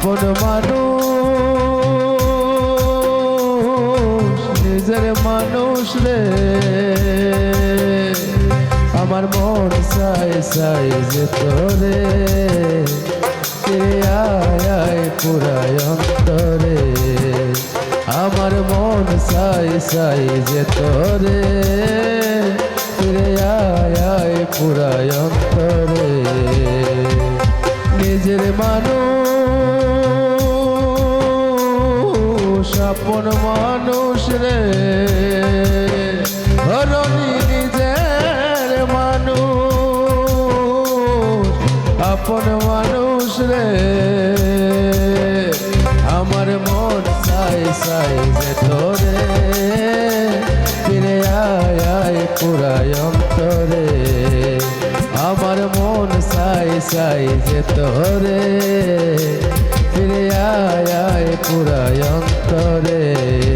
আপন মানুষ, নিজের মানুষ রে। আমার মন চাই চাই যে তোরে। আয় আয় পুরায় আমার মন চাই চাই যে তোরে। ফিরে আয় আয় পুরায় অন্তরে। নিজের মানুষ আপন মানুষ রে। ধরনি নিজের মানুষ, আপন মানুষ রে। আমার মন চাই চাই যে তোরে। ফিরে আয় আয় আমার মন চাই চাই যে তোরে। আয় আয় পুরায় অন্তরে।